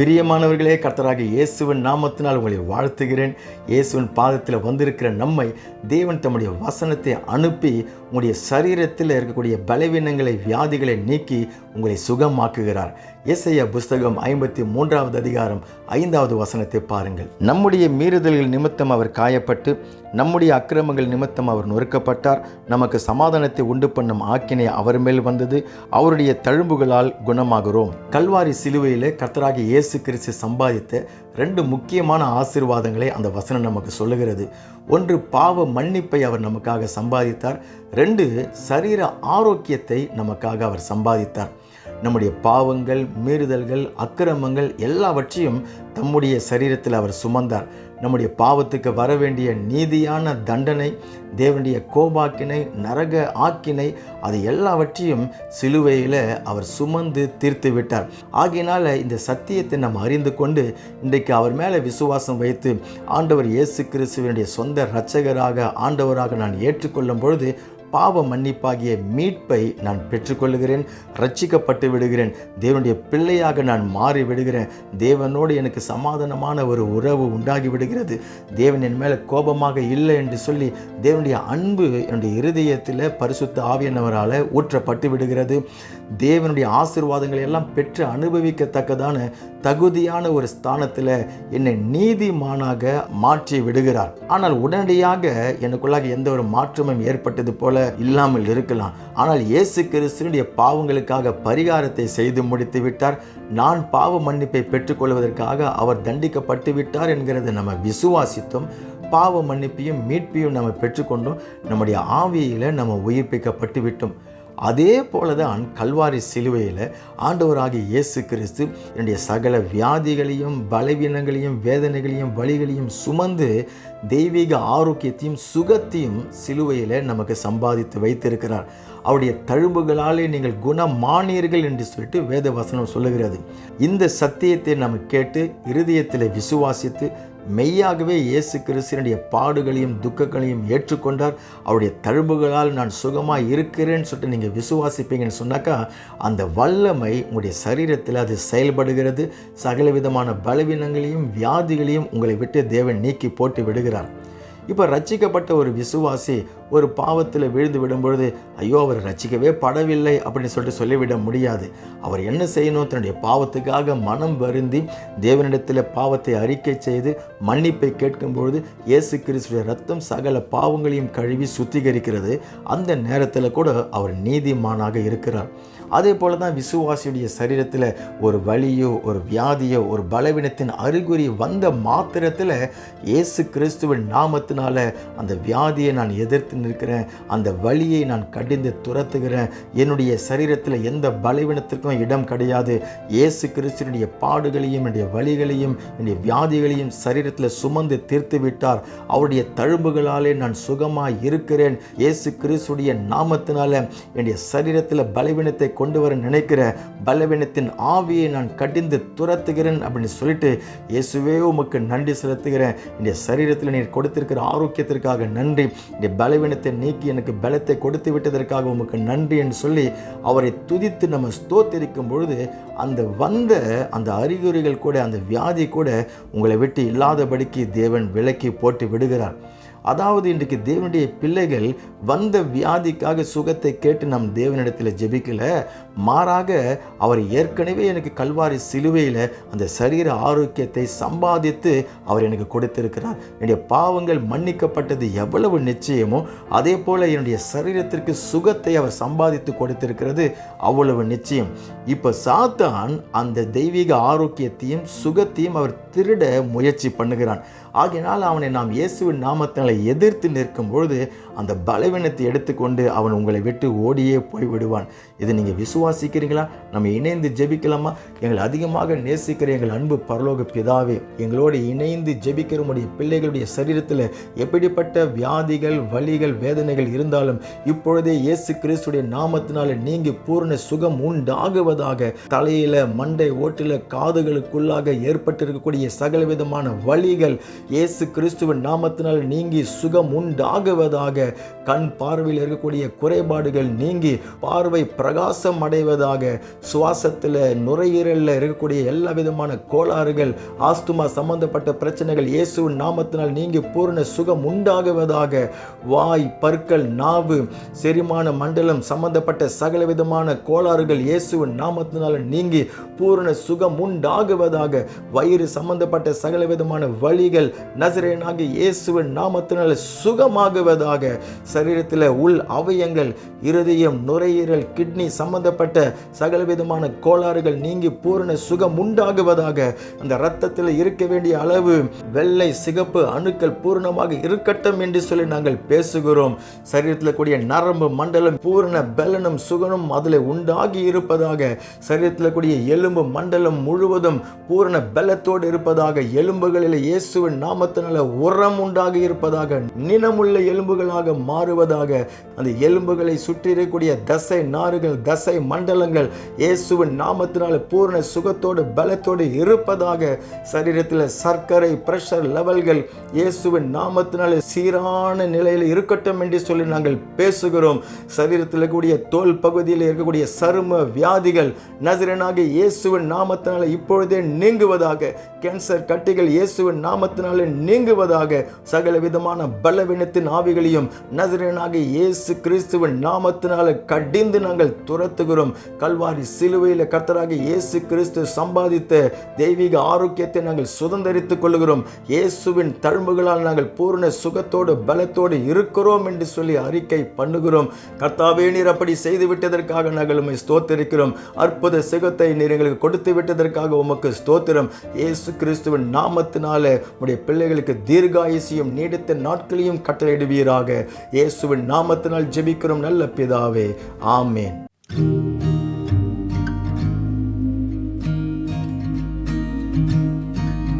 பிரியமானவர்களே கர்த்தராக இயேசுவின் நாமத்தினால் உங்களை வாழ்த்துகிறேன். இயேசுவின் பாதத்தில் வந்திருக்கிற நம்மை தேவன் தம்முடைய வசனத்தை அனுப்பி உங்களுடைய சரீரத்தில் இருக்கக்கூடிய பலவீனங்களை வியாதிகளை நீக்கி உங்களை சுகமாக்குகிறார். இசைய புஸ்தகம் ஐம்பத்தி மூன்றாவது அதிகாரம் ஐந்தாவது வசனத்தை பாருங்கள். நம்முடைய மீறுதல்கள் நிமித்தம் அவர் காயப்பட்டு நம்முடைய அக்கிரமங்கள் நிமித்தம் அவர் நொறுக்கப்பட்டார். நமக்கு சமாதானத்தை உண்டு பண்ணும் ஆக்கினை அவர் மேல் வந்தது. அவருடைய தழும்புகளால் குணமாகிறோம். கல்வாரி சிலுவையில் கர்த்தராகிய இயேசு கிறிஸ்து சம்பாதித்த ரெண்டு முக்கியமான ஆசிர்வாதங்களை அந்த வசனம் நமக்கு சொல்லுகிறது. ஒன்று பாவ மன்னிப்பை அவர் நமக்காக சம்பாதித்தார். ரெண்டு சரீர ஆரோக்கியத்தை நமக்காக அவர் சம்பாதித்தார். நம்முடைய பாவங்கள் மீறுதல்கள் அக்கிரமங்கள் எல்லாவற்றையும் தம்முடைய சரீரத்தில் அவர் சுமந்தார். நம்முடைய பாவத்துக்கு வர வேண்டிய நீதியான தண்டனை தேவனுடைய கோபாக்கினை நரக ஆக்கினை அது எல்லாவற்றையும் சிலுவையில் அவர் சுமந்து தீர்த்து விட்டார். ஆகையினால் இந்த சத்தியத்தை நாம் அறிந்து கொண்டு இன்றைக்கு அவர் மேலே விசுவாசம் வைத்து ஆண்டவர் இயேசு கிறிஸ்துவனுடைய சொந்த இரட்சகராக ஆண்டவராக நான் ஏற்றுக்கொள்ளும் பொழுது பாவ மன்னிப்பாகிய மீட்பை நான் பெற்றுக்கொள்கிறேன் ரட்சிக்கப்பட்டு விடுகிறேன். தேவனுடைய பிள்ளையாக நான் மாறி விடுகிறேன். தேவனோடு எனக்கு சமாதானமான ஒரு உறவு உண்டாகி விடுகிறது. தேவன் என் மேலே கோபமாக இல்லை என்று சொல்லி தேவனுடைய அன்பு என்னுடைய இருதயத்தில் பரிசுத்த ஆவியனவரால் ஊற்றப்பட்டு விடுகிறது. தேவனுடைய ஆசிர்வாதங்களை எல்லாம் பெற்று அனுபவிக்கத்தக்கதான தகுதியான ஒரு ஸ்தானத்தில் என்னை நீதிமானாக மாற்றி விடுகிறார். ஆனால் உடனடியாக எனக்குள்ளாக எந்த ஒரு மாற்றமும் ஏற்பட்டது போல இல்லாமல் இருக்கலாம். ஆனால் இயேசு கிறிஸ்துனுடைய பாவங்களுக்காக பரிகாரத்தை செய்து முடித்து விட்டார். நான் பாவ மன்னிப்பை பெற்றுக்கொள்வதற்காக அவர் தண்டிக்கப்பட்டு விட்டார் என்கிறது நம்ம விசுவாசித்தோம் பாவ மன்னிப்பையும் மீட்பையும் நம்ம பெற்றுக்கொண்டோம் நம்முடைய ஆவியில் நம்ம உயிர்ப்பிக்கப்பட்டு விட்டோம். அதே போல தான் கல்வாரி சிலுவையில் ஆண்டவராகிய இயேசு கிறிஸ்து என்னுடைய சகல வியாதிகளையும் பலவீனங்களையும் வேதனைகளையும் வழிகளையும் சுமந்து தெய்வீக ஆரோக்கியத்தையும் சுகத்தையும் சிலுவையில் நமக்கு சம்பாதித்து வைத்திருக்கிறார். அவருடைய தழும்புகளாலே நீங்கள் குணமானீர்கள் என்று சொல்லிட்டு வேத வசனம் சொல்லுகிறது. இந்த சத்தியத்தை நம்ம கேட்டு இருதயத்தில் விசுவாசித்து மெய்யாகவே இயேசு கிறிஸ்தனுடைய பாடுகளையும் துக்கங்களையும் ஏற்றுக்கொண்டார். அவருடைய தழும்புகளால் நான் சுகமாக இருக்கிறேன்னு சொல்லிட்டு நீங்கள் விசுவாசிப்பீங்கன்னு சொன்னாக்கா அந்த வல்லமை உங்களுடைய சரீரத்தில் அது செயல்படுகிறது. சகல விதமான பலவீனங்களையும் வியாதிகளையும் உங்களை விட்டு தேவன் நீக்கி போட்டு விடுகிறார். இப்போ ரச்சிக்கப்பட்ட ஒரு விசுவாசி ஒரு பாவத்தில் விழுந்து விடும்பொழுது ஐயோ அவர் ரச்சிக்கவே படவில்லை அப்படின்னு சொல்லிட்டு சொல்லிவிட முடியாது. அவர் என்ன செய்யணும்? தன்னுடைய பாவத்துக்காக மனம் வருந்தி தேவனிடத்தில் பாவத்தை அறிக்கை செய்து மன்னிப்பை கேட்கும்பொழுது இயேசு கிறிஸ்துடைய ரத்தம் சகல பாவங்களையும் கழுவி சுத்திகரிக்கிறது. அந்த நேரத்தில் கூட அவர் நீதிமானாக இருக்கிறார். அதே போல தான் விசுவாசியுடைய சரீரத்தில் ஒரு வலியோ ஒரு வியாதியோ ஒரு பலவீனத்தின் அறிகுறி வந்த மாத்திரத்தில் இயேசு கிறிஸ்துவின் நாமத்தினால அந்த வியாதியை நான் எதிர்த்து நிற்கிறேன். அந்த வலியை நான் கடிந்து துரத்துகிறேன். என்னுடைய சரீரத்தில் எந்த பலவீனத்திற்கும் இடம் கிடையாது. இயேசு கிறிஸ்துவனுடைய பாடுகளையும் என்னுடைய வலிகளையும் என்னுடைய வியாதிகளையும் சரீரத்தில் சுமந்து தீர்த்து விட்டார். அவருடைய தழும்புகளாலே நான் சுகமாக இருக்கிறேன். இயேசு கிறிஸ்துடைய நாமத்தினால என்னுடைய சரீரத்தில் பலவீனத்தை கொண்டு வர நினைக்கிற பலவீனத்தின் ஆவியை நான் கடிந்து துரத்துகிறேன் அப்படின்னு சொல்லிட்டு இயேசுவே உமக்கு நன்றி செலுத்துகிறேன். இந்த சரீரத்தில் நீர் கொடுத்திருக்கிற ஆரோக்கியத்திற்காக நன்றி. இந்த பலவீனத்தை நீக்கி எனக்கு பலத்தை கொடுத்து விட்டதற்காக உமக்கு நன்றி என்று சொல்லி அவரை துதித்து நம்ம ஸ்தோத்தரிக்கும் பொழுது அந்த வந்த அந்த அறிகுறிகள் கூட அந்த வியாதி கூட உங்களை விட்டு இல்லாதபடிக்கு தேவன் விலக்கி போட்டு விடுகிறார். அதாவது இன்றைக்கு தேவனுடைய பிள்ளைகள் வந்த வியாதிக்காக சுகத்தை கேட்டு நம் தேவனிடத்தில் ஜெபிக்கல. மாறாக அவர் ஏற்கனவே எனக்கு கல்வாரி சிலுவையில் அந்த சரீர ஆரோக்கியத்தை சம்பாதித்து அவர் எனக்கு கொடுத்திருக்கிறார். என்னுடைய பாவங்கள் மன்னிக்கப்பட்டது எவ்வளவு நிச்சயமோ அதே போல் என்னுடைய சரீரத்திற்கு சுகத்தை அவர் சம்பாதித்து கொடுத்திருக்கிறது அவ்வளவு நிச்சயம். இப்போ சாத்தான் அந்த தெய்வீக ஆரோக்கியத்தையும் சுகத்தையும் அவர் திருட முயற்சி பண்ணுகிறான். ஆகையினால் அவனை நாம் இயேசுவின் நாமத்தினை எதிர்த்து நிற்கும் பொழுது அந்த பலவீனத்தை எடுத்துக்கொண்டு அவன் உங்களை விட்டு ஓடியே போய் விடுவான் இதை நீங்கள் விசுவாசிக்கிறீங்களா நம்ம இணைந்து ஜெபிக்கலாமா? எங்களை அதிகமாக நேசிக்கிற எங்கள் அன்பு பரலோக பிதாவே எங்களோடு இணைந்து ஜெபிக்கிற உடைய பிள்ளைகளுடைய சரீரத்தில் எப்படிப்பட்ட வியாதிகள் வலிகள் வேதனைகள் இருந்தாலும் இப்பொழுதே இயேசு கிறிஸ்துடைய நாமத்தினால நீங்கி பூர்ண சுகம் உண்டாகுவதாக தலையில மண்டை ஓட்டில காதுகளுக்குள்ளாக ஏற்பட்டிருக்கக்கூடிய சகல விதமான வலிகள் இயேசு கிறிஸ்துவின் நாமத்தினால் நீங்கி சுகம் உண்டாகுவதாக கண் பார்வையில் இருக்கக்கூடிய குறைபாடுகள் நீங்கி பார்வை பிரகாசம் அடைவதாக சுவாசத்தில் நுரையீரலில் இருக்கக்கூடிய எல்லா விதமான கோளாறுகள் ஆஸ்துமா சம்பந்தப்பட்ட பிரச்சனைகள் இயேசுவின் நாமத்தினால் நீங்கி பூரண சுகம் உண்டாகுவதாக வாய் பற்கள் நாவு செரிமான மண்டலம் சம்பந்தப்பட்ட சகல விதமான கோளாறுகள் இயேசுவின் நாமத்தினால் நீங்கி பூரண சுகம் உண்டாகுவதாக வயிறு சம்பந்தப்பட்ட சகல விதமான வழிகள் நசரேனாகிய இயேசுவின் நாமத்தினால் சுகமாகுவதாக சரீரத்தில் உள் அவயங்கள் இருதயம் நுரையீரல் கிட்னி சம்பந்தப்பட்ட சகலவிதமான கோளாறுகள் நீங்கி பூரண சுகம் உண்டாகுவதாக அந்த இரத்தத்தில் இருக்க வேண்டிய அளவு வெள்ளை சிகப்பு அணுக்கள் பூரணமாக இருக்கட்டும் என்று சொல்லி நாங்கள் பேசுகிறோம். சரீரத்தில் கூடிய நரம்பு மண்டலம் பூரண பலனும் சுகனும் அதில் உண்டாகி இருப்பதாக சரீரத்தில் கூடிய எலும்பு மண்டலம் முழுவதும் பூரண பலத்தோடு இருப்பதாக எலும்புகளில் இயேசுவின் நாமத்தினால உரம் உண்டாகி இருப்பதாக நினமுள்ள எலும்புகளாக மாறுவதாக அந்த எலும்புகளை சுற்றி இருக்கக்கூடிய தசை நாறுகள் தசை மண்டலங்கள் இயேசுவின் நாமத்தினால பூரண சுகத்தோடு பலத்தோடு இருப்பதாக சரீரத்தில் சர்க்கரை பிரஷர் லெவல்கள் இயேசுவின் நாமத்தினால சீரான நிலையில் இருக்கட்டும் என்று சொல்லி நாங்கள் பேசுகிறோம். சரீரத்தில் கூடிய தோல் பகுதியில் இருக்கக்கூடிய சரும வியாதிகள் நசிரனாக இயேசுவின் நாமத்தினால இப்பொழுதே நீங்குவதாக கேன்சர் கட்டிகள் இயேசுவின் நாமத்தினால் நீங்குவதாக சகல விதமான பலவீனத்தின் ஆவிகளையும் நசரனாக இயேசு கிறிஸ்துவின் நாமத்தினால கடிந்து நாங்கள் துரத்துகிறோம். கல்வாரி சிலுவையில் கர்த்தராக இயேசு கிறிஸ்து சம்பாதித்த தெய்வீக ஆரோக்கியத்தை நாங்கள் சுதந்திரித்துக் கொள்கிறோம் இயேசுவின் தழும்புகளால் நாங்கள் பூர்ண சுகத்தோடு பலத்தோடு இருக்கிறோம் என்று சொல்லி அறிக்கை பண்ணுகிறோம். கர்த்தாவே நீர் அப்படி செய்து விட்டதற்காக நாங்கள் உண்மை ஸ்தோத்திருக்கிறோம். அற்புத சுகத்தை நீர் எங்களுக்கு கொடுத்து விட்டதற்காக உமக்கு ஸ்தோத்திரம். இயேசு கிறிஸ்துவின் நாமத்தினால உடைய பிள்ளைகளுக்கு தீர்காயுசியும் நீடித்த நாட்களையும் கட்டளையிடுவீராக. இயேசுவின் நாமத்தினால் ஜெபிக்கிறோம் நல்ல பிதாவே. ஆமேன்.